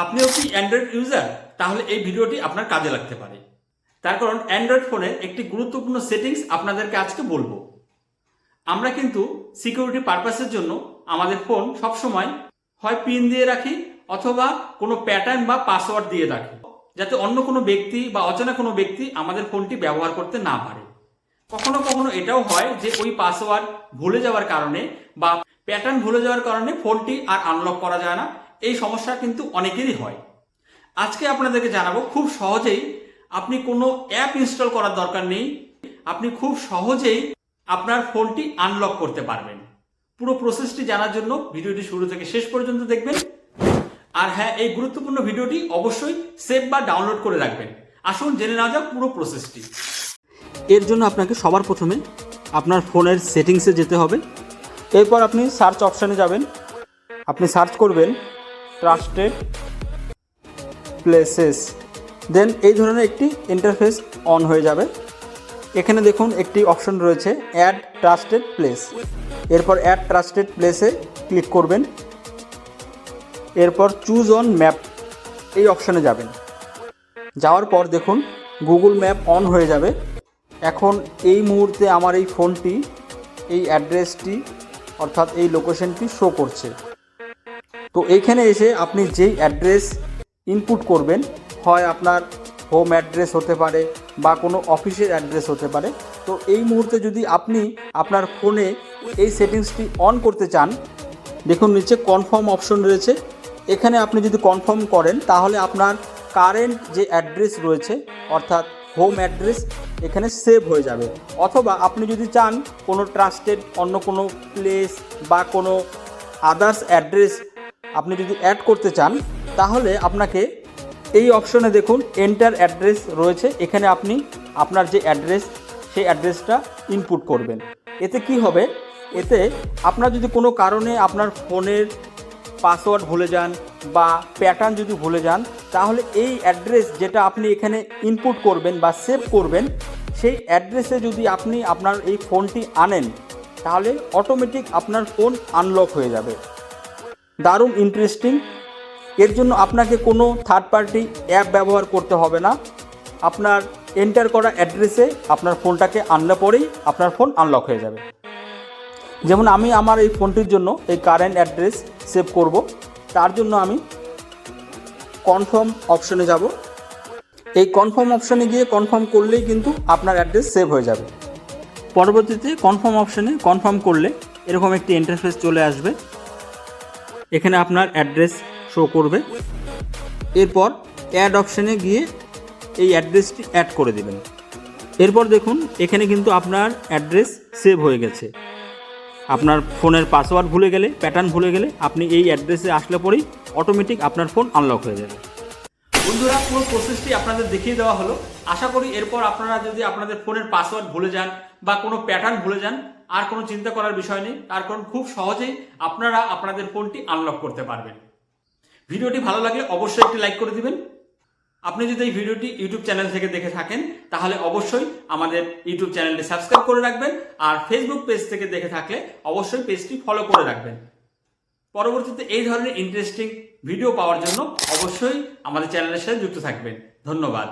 আপনিও কি Android user তাহলে এই ভিডিওটি আপনার কাজে লাগতে পারে। তার কারণ অ্যান্ড্রয়েড ফোনের একটি গুরুত্বপূর্ণ সেটিংস আপনাদেরকে আজকে বলব। আমরা কিন্তু সিকিউরিটি পারপাসের জন্য আমাদের ফোন সবসময় হয় পিন দিয়ে রাখি অথবা কোনো প্যাটার্ন বা পাসওয়ার্ড দিয়ে রাখি, যাতে অন্য কোনো ব্যক্তি বা অচেনা কোনো ব্যক্তি আমাদের ফোনটি ব্যবহার করতে না পারে। কখনো কখনো এটাও হয় যে ওই পাসওয়ার্ড ভুলে যাওয়ার কারণে বা প্যাটার্ন ভুলে যাওয়ার কারণে ফোনটি আর আনলক করা যায় না। এই সমস্যা কিন্তু অনেকেরই হয়। আজকে আপনাদেরকে জানাব, খুব সহজেই আপনি কোনো অ্যাপ ইনস্টল করার দরকার নেই। আপনি খুব সহজেই আপনার ফোনটি আনলক করতে পারবেন। পুরো প্রসেসটি জানার জন্য ভিডিওটি শুরু থেকে শেষ পর্যন্ত দেখবেন। আর হ্যাঁ এই গুরুত্বপূর্ণ ভিডিওটি অবশ্যই সেভ বা ডাউনলোড করে রাখবেন। আসুন জেনে নেওয়া যাক পুরো প্রসেসটি। এর জন্য আপনাকে সবার প্রথমে আপনার ফোনের সেটিংসে যেতে হবে। এরপর আপনি সার্চ অপশানে যাবেন। আপনি সার্চ করবেন ট্রাস্টেড প্লেসেস দেন এই ধরনের একটি ইন্টারফেস অন হয়ে যাবে। এখানে দেখুন একটি অপশন রয়েছে অ্যাড ট্রাস্টেড প্লেস এরপর অ্যাড ট্রাস্টেড প্লেসে ক্লিক করবেন। এরপর চুজ অন ম্যাপ এই অপশানে যাবেন। যাওয়ার পর দেখুন গুগল ম্যাপ অন হয়ে যাবে। এখন এই মুহূর্তে আমার এই ফোনটি এই অ্যাড্রেসটি অর্থাৎ এই লোকেশনটি শো করছে। তো এইখানে এসে আপনি যেই অ্যাড্রেস ইনপুট করবেন, হয় আপনার হোম অ্যাড্রেস হতে পারে বা কোনো অফিসের অ্যাড্রেস হতে পারে, তো এই মুহূর্তে যদি আপনি আপনার ফোনে এই সেটিংসটি অন করতে চান, দেখুন নিচে কনফার্ম অপশন রয়েছে। এখানে আপনি যদি কনফার্ম করেন, তাহলে আপনার কারেন্ট যে অ্যাড্রেস রয়েছে, অর্থাৎ হোম অ্যাড্রেস এখানে সেভ হয়ে যাবে। অথবা আপনি যদি চান কোনো ট্রাস্টেড অন্য কোনো প্লেস বা কোনো আদার্স অ্যাড্রেস আপনি যদি অ্যাড করতে চান, তাহলে আপনাকে এই অপশনে দেখুন এন্টার অ্যাড্রেস রয়েছে। এখানে আপনি আপনার যে অ্যাড্রেস সেই অ্যাড্রেসটা ইনপুট করবেন। এতে কি হবে? এতে আপনার যদি কোনো কারণে আপনার ফোনের পাসওয়ার্ড ভুলে যান বা প্যাটার্ন যদি ভুলে যান, তাহলে এই অ্যাড্রেস যেটা আপনি এখানে ইনপুট করবেন বা সেভ করবেন, সেই অ্যাড্রেসে যদি আপনি আপনার এই ফোনটি আনেন, তাহলে অটোমেটিক আপনার ফোন আনলক হয়ে যাবে। দারুণ ইন্টারেস্টিং এর জন্য আপনাকে কোনো থার্ড পার্টি অ্যাপ ব্যবহার করতে হবে না। আপনার এন্টার করা অ্যাড্রেসে আপনার ফোনটাকে আনলে পরেই আপনার ফোন আনলক হয়ে যাবে। যেমন আমি আমার এই ফোনটির জন্য এই কারেন্ট অ্যাড্রেস সেভ করব। তার জন্য আমি কনফার্ম অপশনে যাব। এই কনফার্ম অপশনে গিয়ে কনফার্ম করলেই কিন্তু আপনার অ্যাড্রেস সেভ হয়ে যাবে। পরবর্তীতে কনফার্ম অপশনে কনফার্ম করলে এরকম একটি ইন্টারফেস চলে আসবে। এখানে আপনার অ্যাড্রেস শো করবে। এরপর অ্যাড অপশানে গিয়ে এই অ্যাড্রেসটি অ্যাড করে দেবেন। এরপর দেখুন, এখানে কিন্তু আপনার অ্যাড্রেস সেভ হয়ে গেছে। আপনার ফোনের পাসওয়ার্ড ভুলে গেলে প্যাটার্ন ভুলে গেলে আপনি এই অ্যাড্রেসে আসলে পরেই অটোমেটিক আপনার ফোন আনলক হয়ে যাবে। বন্ধুরা, পুরো প্রসেসটি আপনাদের দেখিয়ে দেওয়া হলো। আশা করি এরপর আপনারা যদি আপনাদের ফোনের পাসওয়ার্ড ভুলে যান বা কোনো প্যাটার্ন ভুলে যান, আর কোনো চিন্তা করার বিষয় নেই, তার কারণ খুব সহজেই আপনারা আপনাদের ফোনটি আনলক করতে পারবেন। ভিডিওটি ভালো লাগলে অবশ্যই একটি লাইক করে দিবেন। আপনি যদি এই ভিডিওটি ইউটিউব চ্যানেল থেকে দেখে থাকেন, তাহলে অবশ্যই আমাদের ইউটিউব চ্যানেলটি সাবস্ক্রাইব করে রাখবেন, আর ফেসবুক পেজ থেকে দেখে থাকলে অবশ্যই পেজটি ফলো করে রাখবেন। পরবর্তীতে এই ধরনের ইন্টারেস্টিং ভিডিও পাওয়ার জন্য অবশ্যই আমাদের চ্যানেলের সাথে যুক্ত থাকবেন। ধন্যবাদ।